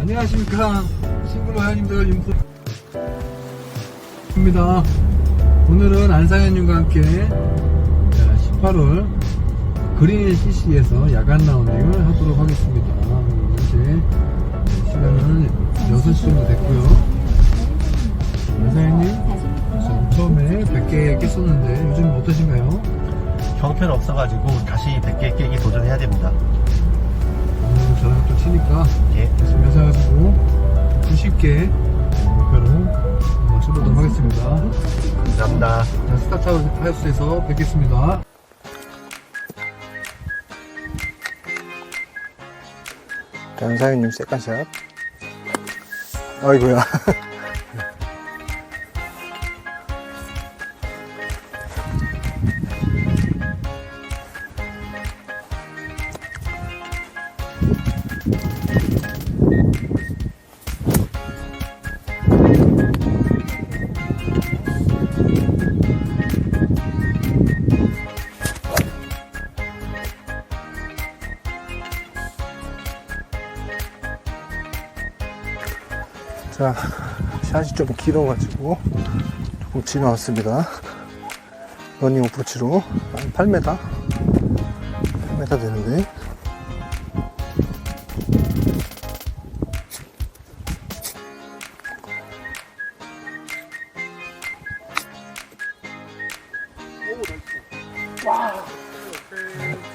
안녕하십니까 싱글로 하연님들 인프입니다 오늘은 안상현님과 함께 18월 그린 CC에서 야간 라운딩을 하도록 하겠습니다 현재 시간은 6시 정도 됐고요 안상현님 저 처음에 100개 깼었는데 요즘 어떠신가요? 형편 없어가지고 다시 100개 깨기 도전해야 됩니다. 90개 목표로 맞춰보도록 하겠습니다 감사합니다. 자, 스타트 하우스에서 뵙겠습니다. 변사위님 세컨샷. 아이고야. 자, 샷이 좀 길어가지고 조금 지나왔습니다. 러닝 어프로치로 한 8m? 8m 되는데.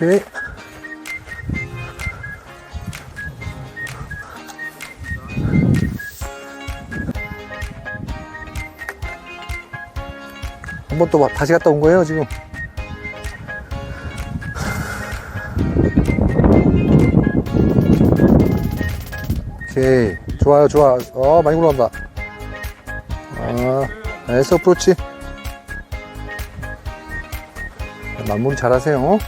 오케이. 한 번 또 다시 갔다 온 거예요, 지금? 오케이. 좋아요, 좋아. 어, 많이 굴러간다. 아, 나이스 어프로치. 마무리 잘 하세요.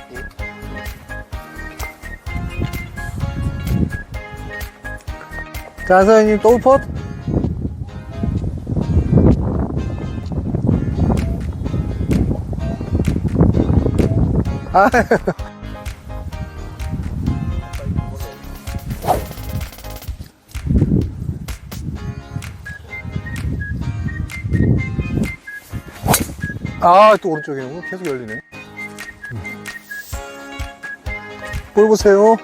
자, 선생님, 또 펫? 아, 아, 또 오른쪽에 오 계속 열리네. 볼 보세요.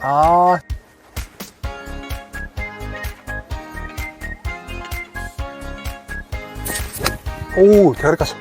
아, 오, 대가리 깠어.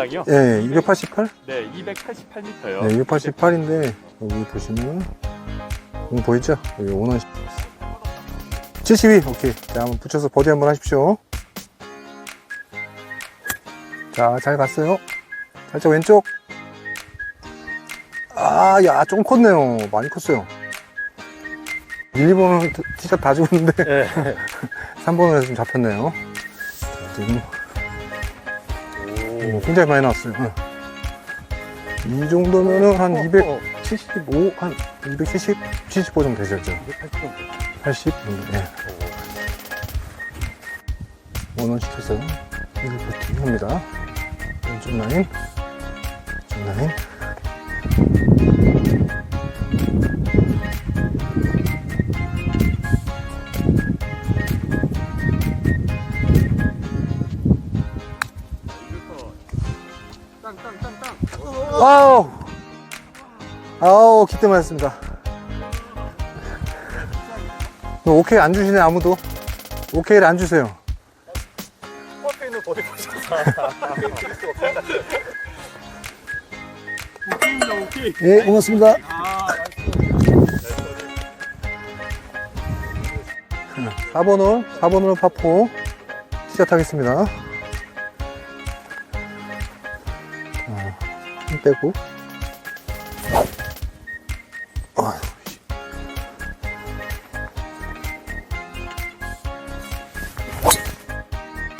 현장이요? 예, 288? 네, 288m요. 네, 288인데, 여기 보시면, 음, 보이죠? 여기 원원 72, 오케이. 자, 한번 붙여서 버디 한번 하십시오. 자, 잘 갔어요. 살짝 왼쪽. 아, 야, 조금 컸네요. 많이 컸어요. 1, 2번은 티샷 다 죽었는데, 네. 3번으로 좀 잡혔네요. 자, 지금 오, 굉장히 많이 나왔어요. 응. 이 정도면은 한 275, 한 270, 75 정도 되죠. 80 정도, 예. 원원 시켜서 이걸 버팅 합니다. 왼쪽 라인, 왼쪽 라인, 아우 아우 기대 맞았습니다 오케이 안 주시네 아무도 오케이를 안 주세요 커피는 버리 보셔서. 오케이. 예 고맙습니다 아, 4번 홀 4번 홀 파포 시작하겠습니다 힘 빼고. 씨.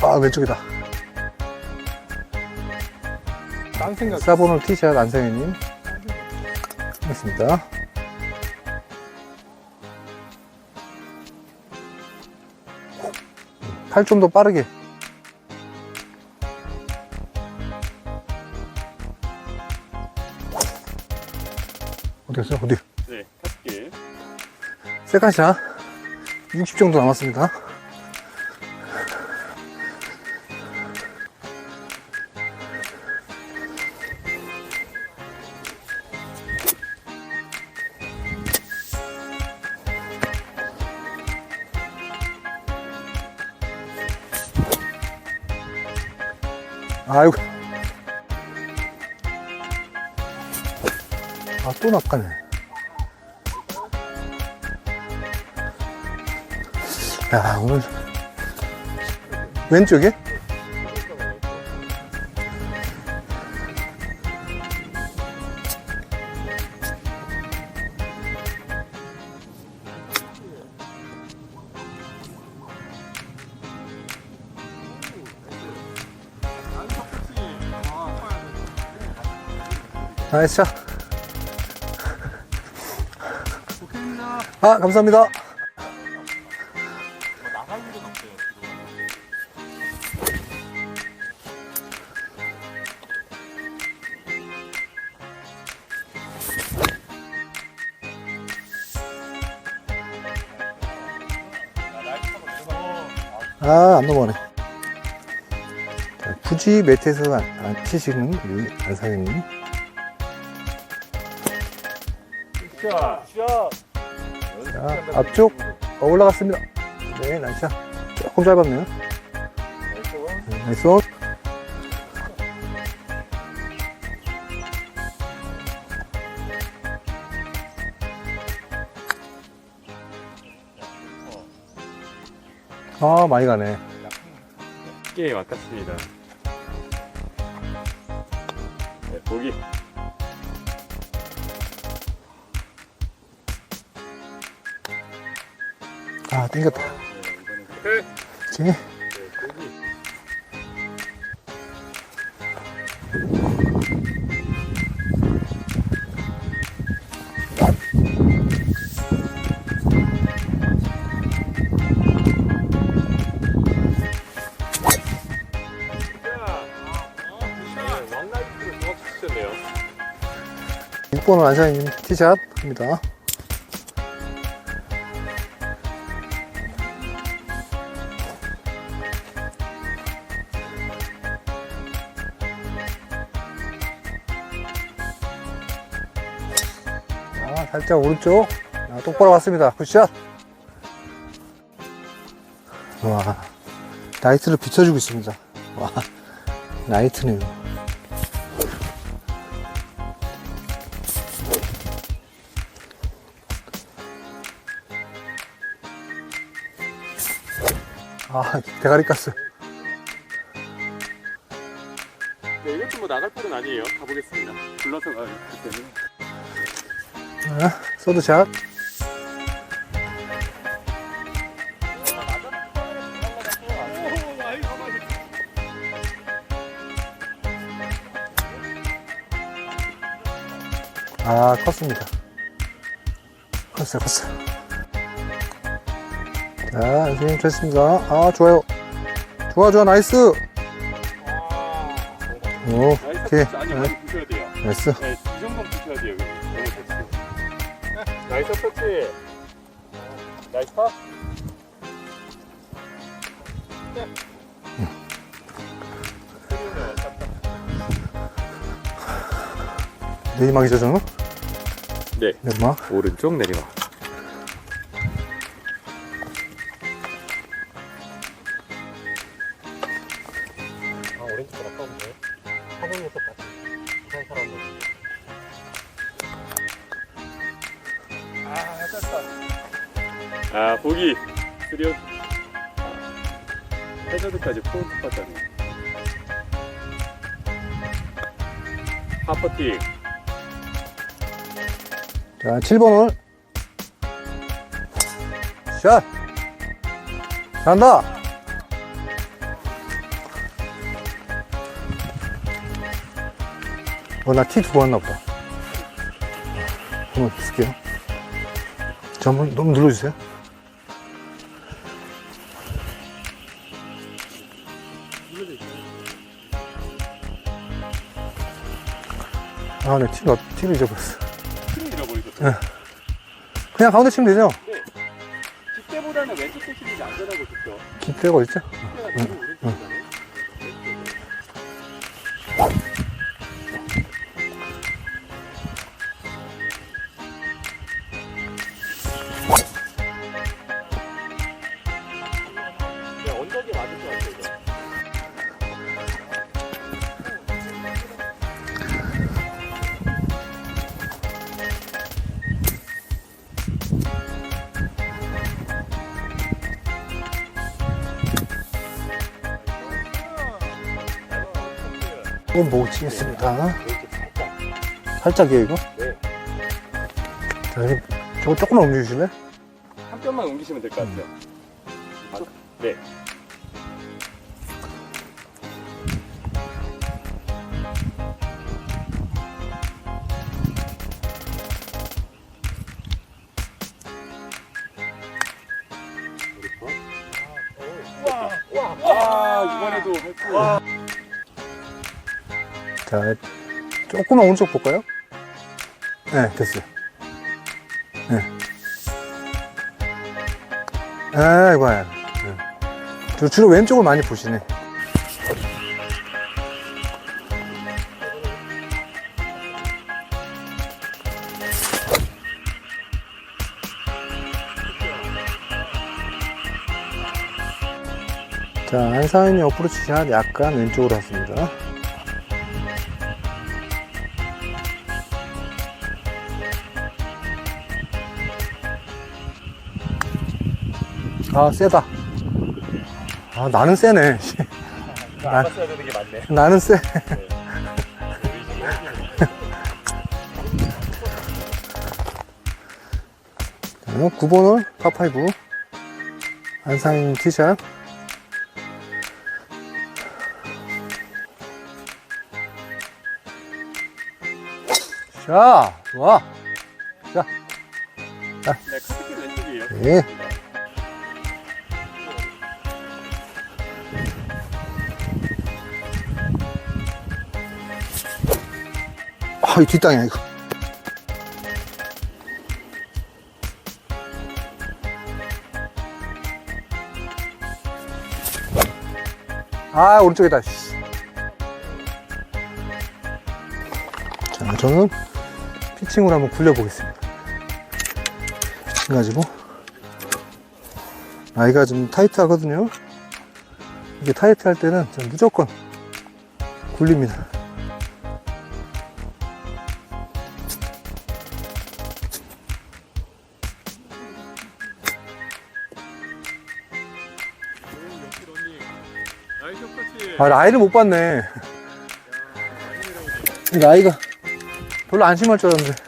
아 왼쪽이다. 딴 생각. 4번 홀 티샷 안성현님. 하겠습니다. 팔 좀 더 빠르게 세컨샷 60 정도 남았습니다. 아이고. 아 또 낚아네 야 오늘 왼쪽에? 나이스 샷. 아 감사합니다 아, 안 넘어가네. 자, 굳이 매트에서 안, 안 치시는 우리. 샷. 자, 앞쪽 어, 올라갔습니다. 네, 나이스. 조금 짧았네요. 네, 나이스. 온. 아, 많이 가네. 게임 아깝습니다. 네, 보기. 아, 땡겼다. 네, 그 6번은 안상현님 티샷 입니다. 자, 살짝 오른쪽. 자, 똑바로 왔습니다. 굿샷. 와, 나이트를 비춰주고 있습니다. 와, 나이트네요. 아, 대가리 가스. 네, 이것도 뭐 나갈 볼은 아니에요. 가보겠습니다. 불러서 가기 때문에. 자, 소드샷. 아, 컸습니다. 컸어요, 컸어요. 자, 선생님 됐습니다. 아, 좋아요. 좋아, 좋아, 나이스. 오, 오케이. 아니 많이 부셔야 돼요. 나이스. 네, 이 정도는 부셔야 돼요. 너무. 나이스 터치. 나이스 터. 내리막이죠, 저는? 네. 내리막. 오른쪽 내리막. 오렌지가 녀석 같아. 부산 사람은. 아, 보기. 수리온. 해저드까지 포인트 받았네. 하퍼팅. 자, 7번 홀. 샷! 간다! 어, 나 티 두고 왔나 보다. 한번 쓸게요. 자, 한번 너무 눌러주세요. 아, 네, 티가, 티를 잊어버렸어. 팀 잃어버리셨어요. 그냥 가운데 치면 되죠? 뒷대보다는 왼쪽 치는 게 안전하고 좋죠. 깃대가 어딨죠? 뒷대가 뒤 이건 보고 치겠습니다. 살짝이에요, 이거? 네. 자, 이거 저거 조금만 옮겨주실래? 한 뼘만 옮기시면 될 것 같아요. 아, 네. 와, 이번에도 할 수. 자, 조금만 오른쪽 볼까요? 네, 됐어요. 네. 아, 이거야. 네. 저 주로 왼쪽을 많이 보시네. 자, 안사인이 어프로치 샷 약간 왼쪽으로 왔습니다. 아, 세다. 아, 나는 세네. 안 봤어야 되는 게 맞네. 나는 세. 자, 9번 홀, 파5. 안상인 티샷. 자, 좋아. 자, 네, 왼쪽이에요. 예. 아, 이 뒷땅이야, 이거. 아, 오른쪽이다, 씨. 자, 저는 피칭으로 한번 굴려보겠습니다. 피칭 가지고. 아이가 좀 타이트 하거든요. 이게 타이트 할 때는 좀 무조건 굴립니다. 아, 라이를 못 봤네. 라이가 별로 안 심할 줄 알았는데.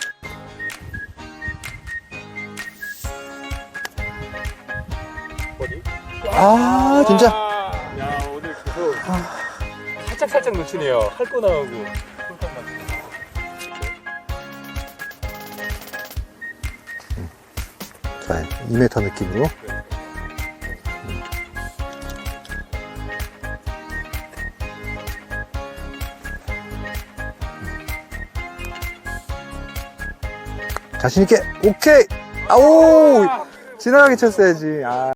아, 진짜. 야, 오늘 계속 살짝 살짝 놓치네요. 할 거 나오고. 손톱만. 자, 2m 느낌으로. 자신있게, 오케이! 아오! 지나가게 쳤어야지. 아.